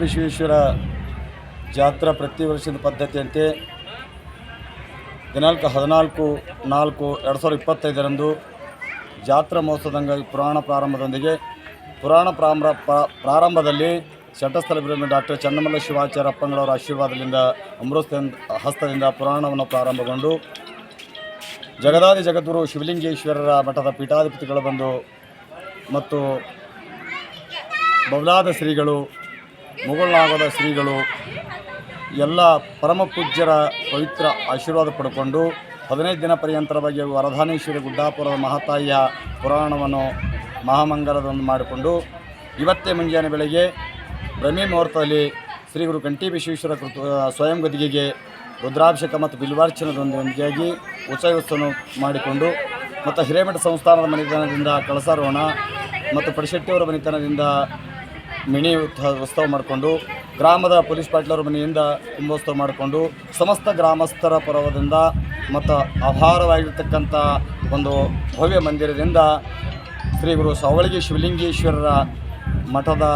ವಿಶ್ವೇಶ್ವರ ಜಾತ್ರಾ ಪ್ರತಿ ವರ್ಷದ ಪದ್ಧತಿಯಂತೆ ದಿನಾಂಕ ಹದಿನಾಲ್ಕು ನಾಲ್ಕು ಎರಡು ಸಾವಿರದ ಇಪ್ಪತ್ತೈದರಂದು ಜಾತ್ರಾ ಮಹೋತ್ಸವದ ಅಂಗವಾಗಿ ಪುರಾಣ ಪ್ರಾರಂಭದೊಂದಿಗೆ ಪುರಾಣ ಪ್ರಾರಂಭ ಪ್ರಾ- ಪ್ರಾರಂಭದಲ್ಲಿ ಶಟಸ್ಥಲ ಬಿರುವ ಡಾಕ್ಟರ್ ಚನ್ನಮಲ್ಲ ಶಿವಾಚಾರ್ಯಪ್ಪಂಗಳವರ ಆಶೀರ್ವಾದದಿಂದ ಅಮೃತ ಹಸ್ತದಿಂದ ಪುರಾಣವನ್ನು ಪ್ರಾರಂಭಗೊಂಡು ಜಗದಾದಿ ಜಗದ್ಗುರು ಶಿವಲಿಂಗೇಶ್ವರರ ಮಠದ ಪೀಠಾಧಿಪತಿಗಳು ಬಂದು ಮತ್ತು ಬೌಲಾದ ಶ್ರೀಗಳು ಮುಗುಳ್ನಾಗದ ಶ್ರೀಗಳು ಎಲ್ಲ ಪರಮ ಪೂಜ್ಯರ ಪವಿತ್ರ ಆಶೀರ್ವಾದ ಪಡ್ಕೊಂಡು ಹದಿನೈದು ದಿನ ಪರ್ಯಂತರವಾಗಿ ವರಧಾನೇಶ್ವರಿ ಗುಡ್ಡಾಪುರದ ಮಹಾತಾಯಿಯ ಪುರಾಣವನ್ನು ಮಹಾಮಂಗಲದನ್ನು ಮಾಡಿಕೊಂಡು ಇವತ್ತೇ ಮುಂಜಾನೆ ಬೆಳಗ್ಗೆ ಬ್ರಹ್ಮಿ ಮುಹೂರ್ತದಲ್ಲಿ ಶ್ರೀ ಗುರು ಕಂಠಿ ವಿಶ್ವೇಶ್ವರ ಕೃತ ಸ್ವಯಂ ಗದಿಗೆಗೆ ರುದ್ರಾಭಿಷೇಕ ಮತ್ತು ಬಿಲ್ವಾರ್ಚನದೊಂದಿಗೆ ಉತ್ಸವವನ್ನು ಮಾಡಿಕೊಂಡು ಮತ್ತು ಹಿರೇಮಠ ಸಂಸ್ಥಾನದ ಮನೆತನದಿಂದ ಕಳಸಾರೋಹಣ ಮತ್ತು ಪಡಿಶೆಟ್ಟಿಯವರ ಮನೆತನದಿಂದ ಮಿನಿ ಉತ್ಸ- ಉತ್ಸವ ಮಾಡಿಕೊಂಡು ಗ್ರಾಮದ ಪೊಲೀಸ್ ಪಾಟ್ಲರ ಮನೆಯಿಂದ ಕುಂಭೋತ್ಸವ ಮಾಡಿಕೊಂಡು ಸಮಸ್ತ ಗ್ರಾಮಸ್ಥರ ಪರ್ವದಿಂದ ಮತ್ತು ಅಪಾರವಾಗಿರ್ತಕ್ಕಂಥ ಒಂದು ಭವ್ಯ ಮಂದಿರದಿಂದ ಶ್ರೀ ಗುರು ಸವಳಗಿ ಶಿವಲಿಂಗೇಶ್ವರರ ಮಠದ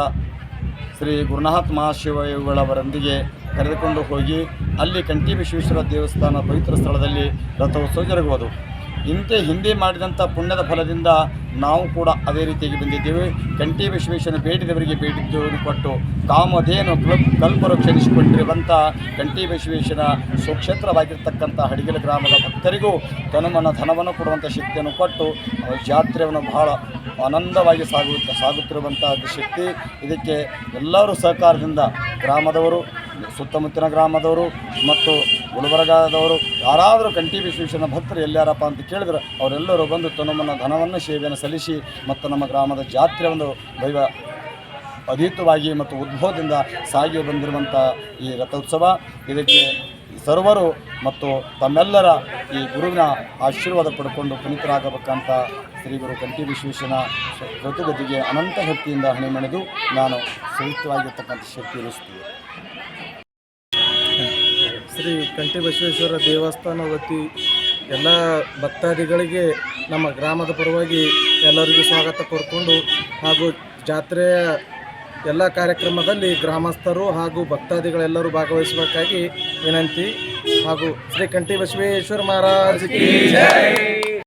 ಶ್ರೀ ಗುರುನಾಥ ಮಹಾಶಿವಗಳವರೊಂದಿಗೆ ಕರೆದುಕೊಂಡು ಹೋಗಿ ಅಲ್ಲಿ ಕಂಠಿ ವಿಶ್ವೇಶ್ವರ ದೇವಸ್ಥಾನ ಪವಿತ್ರ ಸ್ಥಳದಲ್ಲಿ ರಥೋತ್ಸವ ಜರುಗುವುದು. ಇಂತೆ ಹಿಂದೆ ಮಾಡಿದಂಥ ಪುಣ್ಯದ ಫಲದಿಂದ ನಾವು ಕೂಡ ಅದೇ ರೀತಿಯಾಗಿ ಬಂದಿದ್ದೇವೆ. ಕಂಠಿ ವಿಶ್ವೇಶ್ವರನ ಬೇಡಿದವರಿಗೆ ಬೇಡಿದ್ದವನ್ನು ಕೊಟ್ಟು ಕಾಮಧೇನು ಕ್ಲಬ್ ಕಲ್ಪರು ಕ್ಷಣಿಸಿಕೊಂಡಿರುವಂಥ ಕಂಠಿ ವಿಶ್ವೇಶ್ವರ ಸುಕ್ಷೇತ್ರವಾಗಿರ್ತಕ್ಕಂಥ ಹಡಿಗಲ ಗ್ರಾಮದ ಭಕ್ತರಿಗೂ ತನುಮನ ಧನವನ್ನು ಕೊಡುವಂಥ ಶಕ್ತಿಯನ್ನು ಕೊಟ್ಟು ಜಾತ್ರೆಯನ್ನು ಬಹಳ ಆನಂದವಾಗಿ ಸಾಗು ಸಾಗುತ್ತಿರುವಂಥ ಶಕ್ತಿ. ಇದಕ್ಕೆ ಎಲ್ಲರೂ ಸಹಕಾರದಿಂದ ಗ್ರಾಮದವರು, ಸುತ್ತಮುತ್ತಿನ ಗ್ರಾಮದವರು ಮತ್ತು ಗುಲ್ಬರ್ಗಾದವರು ಯಾರಾದರೂ ಕಂಠಿ ವಿಶ್ವೇಶ್ವರನ ಭಕ್ತರು ಎಲ್ಲಾರಪ್ಪ ಅಂತ ಕೇಳಿದ್ರೆ ಅವರೆಲ್ಲರೂ ಬಂದು ತನುಮನ ಧನವನ್ನು ಸೇವೆಯನ್ನು ಸಲ್ಲಿಸಿ ಮತ್ತು ನಮ್ಮ ಗ್ರಾಮದ ಜಾತ್ರೆ ಒಂದು ದೈವ ಅಧೀತವಾಗಿ ಮತ್ತು ಉದ್ಭವದಿಂದ ಸಾಗಿ ಬಂದಿರುವಂಥ ಈ ರಥೋತ್ಸವ. ಇದಕ್ಕೆ ಸರ್ವರು ಮತ್ತು ತಮ್ಮೆಲ್ಲರ ಈ ಗುರುವಿನ ಆಶೀರ್ವಾದ ಪಡ್ಕೊಂಡು ಪುನೀತರಾಗಬೇಕಂತ ಶ್ರೀ ಗುರು ಕಂಠಿ ವಿಶ್ವೇಶ್ವರನ ಋತುಗತಿಗೆ ಅನಂತ ಭಕ್ತಿಯಿಂದ ಹಣಿಮಣಿದು ನಾನು ಸಹಿತವಾಗಿರ್ತಕ್ಕಂಥ ಶಕ್ತಿ ಇರಿಸ್ತೀವಿ ಶ್ರೀ ಕಂಠಿ ಬಸವೇಶ್ವರ ದೇವಸ್ಥಾನ ವತಿ ಎಲ್ಲ ಭಕ್ತಾದಿಗಳಿಗೆ ನಮ್ಮ ಗ್ರಾಮದ ಪರವಾಗಿ ಎಲ್ಲರಿಗೂ ಸ್ವಾಗತ ಕೋರಿಕೊಂಡು ಹಾಗೂ ಜಾತ್ರೆಯ ಎಲ್ಲ ಕಾರ್ಯಕ್ರಮದಲ್ಲಿ ಗ್ರಾಮಸ್ಥರು ಹಾಗೂ ಭಕ್ತಾದಿಗಳೆಲ್ಲರೂ ಭಾಗವಹಿಸಬೇಕಾಗಿ ವಿನಂತಿ ಹಾಗೂ ಶ್ರೀ ಕಂಠಿ ಬಸವೇಶ್ವರ ಮಹಾರಾಜ್